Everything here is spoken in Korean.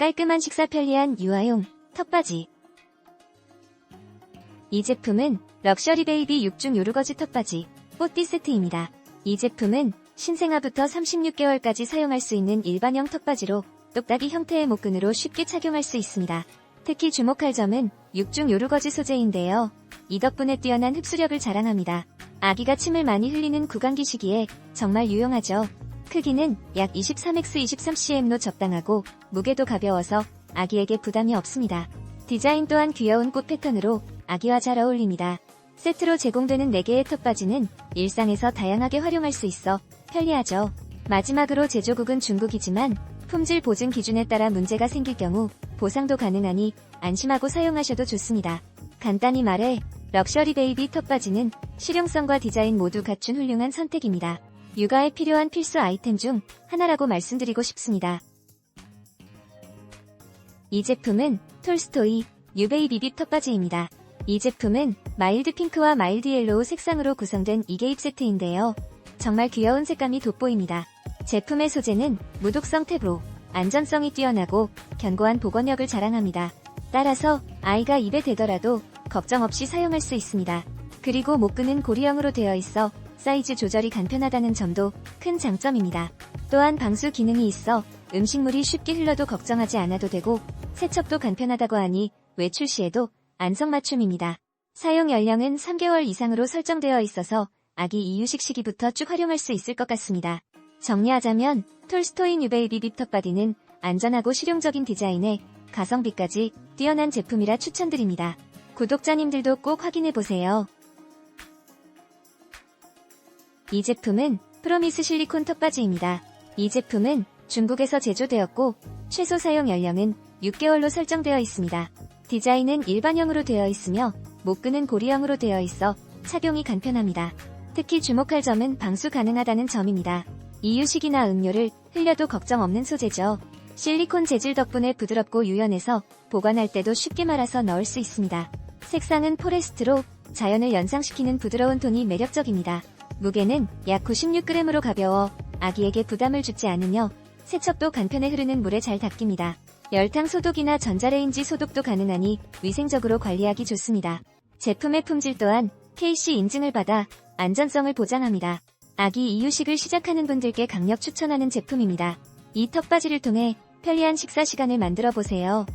깔끔한 식사 편리한 유아용 턱바지. 이 제품은 럭셔리 베이비 6중 요르거즈 턱바지 뽀띠 세트입니다. 이 제품은 신생아부터 36개월까지 사용할 수 있는 일반형 턱바지로 똑딱이 형태의 목끈으로 쉽게 착용할 수 있습니다. 특히 주목할 점은 6중 요르거즈 소재인데요. 이 덕분에 뛰어난 흡수력을 자랑합니다. 아기가 침을 많이 흘리는 구강기 시기에 정말 유용하죠. 크기는 약 23x23cm로 적당하고 무게도 가벼워서 아기에게 부담이 없습니다. 디자인 또한 귀여운 꽃 패턴으로 아기와 잘 어울립니다. 세트로 제공되는 4개의 턱바지는 일상에서 다양하게 활용할 수 있어 편리하죠. 마지막으로 제조국은 중국이지만 품질 보증 기준에 따라 문제가 생길 경우 보상도 가능하니 안심하고 사용하셔도 좋습니다. 간단히 말해 럭셔리 베이비 턱바지는 실용성과 디자인 모두 갖춘 훌륭한 선택입니다. 육아에 필요한 필수 아이템 중 하나라고 말씀드리고 싶습니다. 이 제품은 톨스토이 뉴베이비 빕 턱바지입니다. 이 제품은 마일드 핑크와 마일드 옐로우 색상으로 구성된 2개입 세트인데요. 정말 귀여운 색감이 돋보입니다. 제품의 소재는 무독성 탭으로 안전성이 뛰어나고 견고한 보건력을 자랑합니다. 따라서 아이가 입에 대더라도 걱정 없이 사용할 수 있습니다. 그리고 목끈은 고리형으로 되어 있어 사이즈 조절이 간편하다는 점도 큰 장점입니다. 또한 방수 기능이 있어 음식물이 쉽게 흘러도 걱정하지 않아도 되고 세척도 간편하다고 하니 외출 시에도 안성맞춤입니다. 사용 연령은 3개월 이상으로 설정되어 있어서 아기 이유식 시기부터 쭉 활용할 수 있을 것 같습니다. 정리하자면 톨스토이 뉴베이비 빕턱바디는 안전하고 실용적인 디자인에 가성비까지 뛰어난 제품이라 추천드립니다. 구독자님들도 꼭 확인해보세요. 이 제품은 프로미스 실리콘 턱바지입니다. 이 제품은 중국에서 제조되었고 최소 사용 연령은 6개월로 설정되어 있습니다. 디자인은 일반형으로 되어 있으며 목끈은 고리형으로 되어 있어 착용이 간편합니다. 특히 주목할 점은 방수 가능하다는 점입니다. 이유식이나 음료를 흘려도 걱정 없는 소재죠. 실리콘 재질 덕분에 부드럽고 유연해서 보관할 때도 쉽게 말아서 넣을 수 있습니다. 색상은 포레스트로 자연을 연상시키는 부드러운 톤이 매력적입니다. 무게는 약 96g으로 가벼워 아기에게 부담을 주지 않으며 세척도 간편해 흐르는 물에 잘 닦입니다. 열탕 소독이나 전자레인지 소독도 가능하니 위생적으로 관리하기 좋습니다. 제품의 품질 또한 KC 인증을 받아 안전성을 보장합니다. 아기 이유식을 시작하는 분들께 강력 추천하는 제품입니다. 이 턱바지를 통해 편리한 식사 시간을 만들어 보세요.